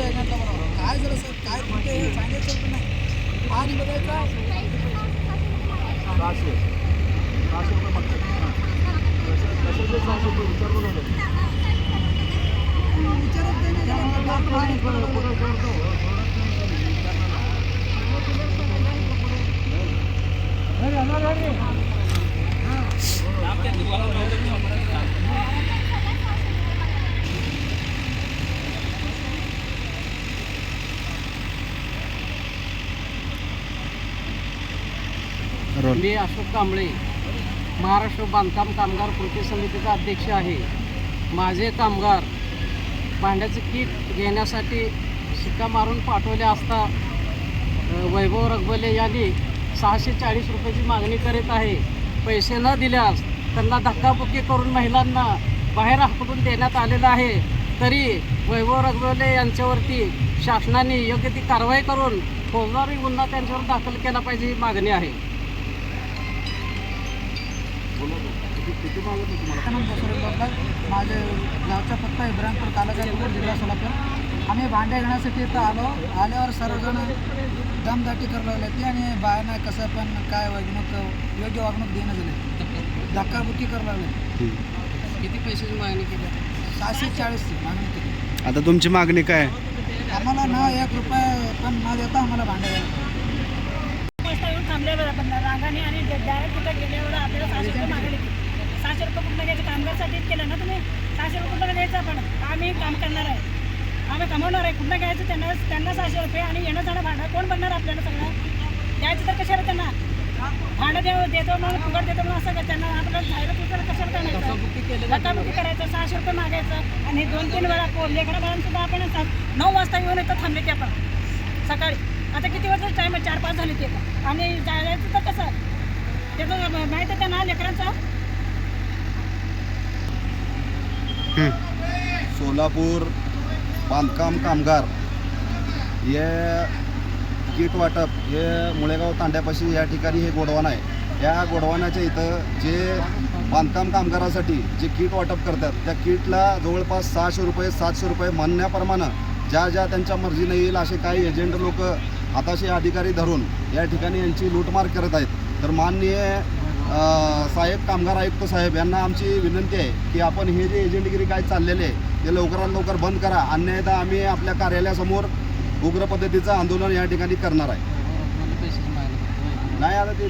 काय झालं सर काय कुठे हे सांगायचं नाही आज बघायचा सहाशे सहाशे रुपये मागतात कशाचे सहाशे रुपये विचार बघा विचारत नाही रोल. मी अशोक कांबळे महाराष्ट्र बांधकाम कामगार कृती समितीचा अध्यक्ष आहे. माझे कामगार भांड्याचं किट घेण्यासाठी शिक्का मारून पाठवले असता वैभव रगबले यांनी सहाशे चाळीस रुपयाची मागणी करीत आहे. पैसे न दिल्यास त्यांना धक्काबुक्की करून महिलांना बाहेर हाकलून देण्यात आलेलं आहे. तरी वैभव रघबले यांच्यावरती शासनाने योग्य ती कारवाई करून फौजदारी गुन्हा त्यांच्यावर दाखल केला पाहिजे ही मागणी आहे. माझे गावचा पत्ता इब्राहिमपूर तालुका जिल्हा सोलापूर आम्ही भांडे घेण्यासाठी इथं आलो. आल्यावर सर्वजण दमदाटी करू लागले. ती आणि बायांना कसं पण काय वागणूक योग्य वागणूक देणं झाले. धक्काबुक्की करू लागले. किती पैशाची मागणी केली? सहाशे चाळीसची मागणी केली. आता तुमची मागणी काय? आम्हाला न एक रुपये पण न देता आम्हाला भांडे घ्यायला थांबल्यावर आपण रांगाने आणि डायरेक्ट तिथं गेल्यावर आपल्याला सहाशे रुपये मागले. सहाशे रुपये कुठलं घ्यायचं? कामगारसाठीच केलं ना तुम्ही? सहाशे रुपये कुठलं घ्यायचं आपण? आम्ही काम करणार आहे. आम्ही कमवणार आहे. कुठलं घ्यायचं त्यांना? त्यांना सहाशे रुपये आणि येणं जाणं भाडं. कोण बनणार आपल्याला सगळं? द्यायचं तर कशाला त्यांना? भाडं देव देतो म्हणून फुकट देतो म्हणून असं का त्यांना? आपल्याला जाहिरात विचार कशाला करायचं धक्काबुक्की करायचं सहाशे रुपये मागायचं आणि दोन तीन वेळा को लेकडा बाळांसुद्धा आपण नऊ वाजता येऊन इथं थांबले ते आपण. सकाळी. आता किती वाजता टाईम आहे? चार पाच झाले ते. आणि जायचं तर कसं? त्याचं माहिती आहे त्यांना लेकरांचं? सोलापूर बांधकाम कामगार. हे किट वाटप हे मुळेगाव तांड्यापाशी या ठिकाणी हे गोडवान आहे. या गोडवानाच्या इथं जे बांधकाम कामगारासाठी जे किट वाटप करतात त्या किटला जवळपास सहाशे रुपये सातशे रुपये म्हणण्याप्रमाणे ज्या ज्या त्यांच्या मर्जीने येईल असे काही एजंट लोक हाताशी अधिकारी धरून या ठिकाणी यांची लूटमार करत आहेत. तर माननीय साहेब कामगार आयुक्त साहेब यांना आमची विनंती आहे की आपण हे जे एजंटगिरी काय चाललेले आहे ते लवकरात लवकर बंद करा. अन्यथा आम्ही आपल्या कार्यालयासमोर उग्र पद्धतीचं आंदोलन या ठिकाणी करणार आहे. नाही आता ते